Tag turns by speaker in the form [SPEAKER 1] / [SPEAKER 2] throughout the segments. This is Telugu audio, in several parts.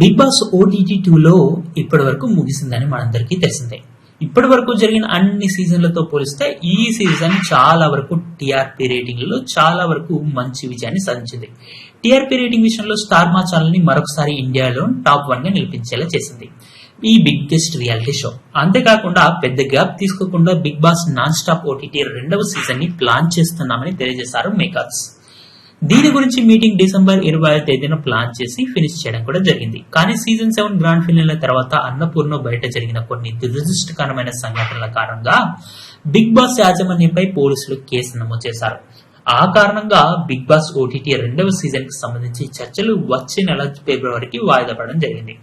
[SPEAKER 1] బిగ్ బాస్ ఓటీటీ టూలో ఇప్పటి వరకు ముగిసిందని మనందరికీ తెలిసిందే. ఇప్పటి వరకు జరిగిన అన్ని సీజన్లతో పోలిస్తే ఈ సీజన్ చాలా వరకు టీఆర్పీ రేటింగ్లలో చాలా వరకు మంచి విజయాన్ని సాధించింది. టీఆర్పీ రేటింగ్ విషయంలో స్టార్ మా ఛానల్ని మరొకసారి ఇండియాలో టాప్ వన్గా నిలిపించేలా చేసింది. ఈ బిగ్గెస్ట్ రియాలిటీ షో. అంతేకాకుండా పెద్ద గ్యాప్ తీసుకోకుండా Big Boss non stop OTT రెండవ సీజన్ని ప్లాన్ చేస్తున్నామని తెలియజేశారు మేకర్స్. దీని గురించి మీటింగ్ డిసెంబర్ ఇరవై ఐదు తేదీన ప్లాన్ చేసి ఫినిష్ చేయడం కూడా జరిగింది. కానీ సీజన్ సెవెన్ గ్రాండ్ ఫినాల తర్వాత అన్నపూర్ణ బయట జరిగిన కొన్ని దురదృష్టకరమైన సంఘటనల కారణంగా బిగ్ బాస్ యాజమాన్యంపై పోలీసులు కేసు నమోదు చేశారు. ఆ కారణంగా బిగ్ బాస్ ఓటీటీ రెండవ సీజన్కి సంబంధించి చర్చలు వచ్చే నెల ఫిబ్రవరికి వాయిదా పడడం జరిగింది.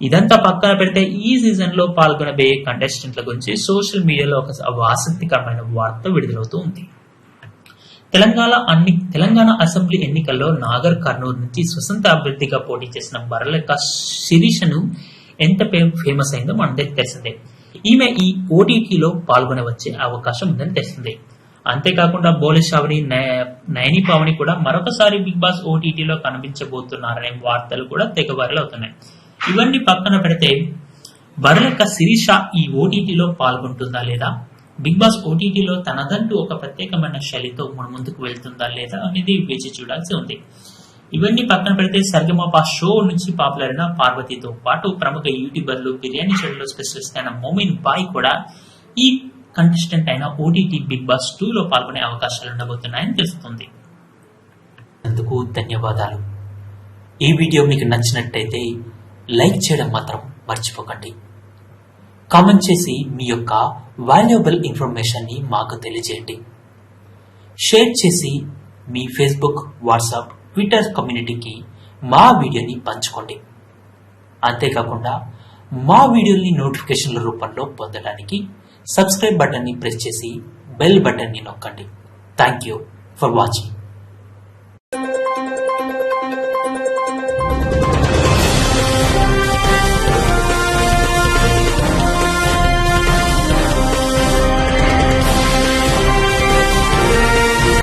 [SPEAKER 1] ఇదంతా పక్కన పెడితే ఈ సీజన్లో పాల్గొనబోయే కంటెస్టెంట్ల గురించి సోషల్ మీడియాలో ఒక ఆసక్తికరమైన వార్త విడుదలవుతూ ఉంది. తెలంగాణ అన్ని తెలంగాణ అసెంబ్లీ ఎన్నికల్లో నాగర్ కర్నూలు నుంచి స్వతంత్ర అభ్యర్థిగా పోటీ చేసిన బరలక శిరీషను ఎంత ఫేమస్ అయిందో మనందరికి తెలిసిందే. ఈమె ఈ ఓటీటీలో పాల్గొన వచ్చే అవకాశం ఉందని తెలిసిందే. అంతేకాకుండా బోలే షావని నయ- నయని పావని కూడా మరొకసారి బిగ్ బాస్ ఓటీటీలో కనిపించబోతున్నారనే వార్తలు కూడా తెగ అవుతున్నాయి. ఇవన్నీ పక్కన పెడితే బరలెక్క శిరీష ఈ ఓటీటీలో పాల్గొంటుందా లేదా? బిగ్ బాస్ ఓటీటీలో తనదంటూ ఒక ప్రత్యేకమైన శైలితో ముందుకు వెళ్తుందా లేదా అనేది వేచి చూడాల్సి ఉంది. ఇవన్నీ పక్కన పెడితే సర్గమాపా షో నుంచి పాపులర్ అయిన పార్వతితో పాటు ప్రముఖ యూట్యూబర్లు బిర్యానీ షెడ్లో స్పెషలిస్ట్ అయిన మోమిన్ బాయ్ కూడా ఈ కంటెస్టెంట్ అయిన ఓటీటీ బిగ్ బాస్ టూలో పాల్గొనే అవకాశాలు ఉండబోతున్నాయని తెలుస్తుంది. అందుకు ధన్యవాదాలు. ఈ వీడియో మీకు నచ్చినట్టయితే లైక్ చేయడం మాత్రం మర్చిపోకండి. కామెంట్ చేసి మీ యొక్క వాల్యుబుల్ ఇన్ఫర్మేషన్ని మాకు తెలియజేయండి. షేర్ చేసి మీ ఫేస్బుక్ వాట్సాప్ ట్విట్టర్ కమ్యూనిటీకి మా వీడియోని పంచుకోండి. అంతేకాకుండా మా వీడియోని నోటిఫికేషన్ల రూపంలో పొందడానికి సబ్స్క్రైబ్ బటన్ని ప్రెస్ చేసి బెల్ బటన్ని నొక్కండి. Thank you for watching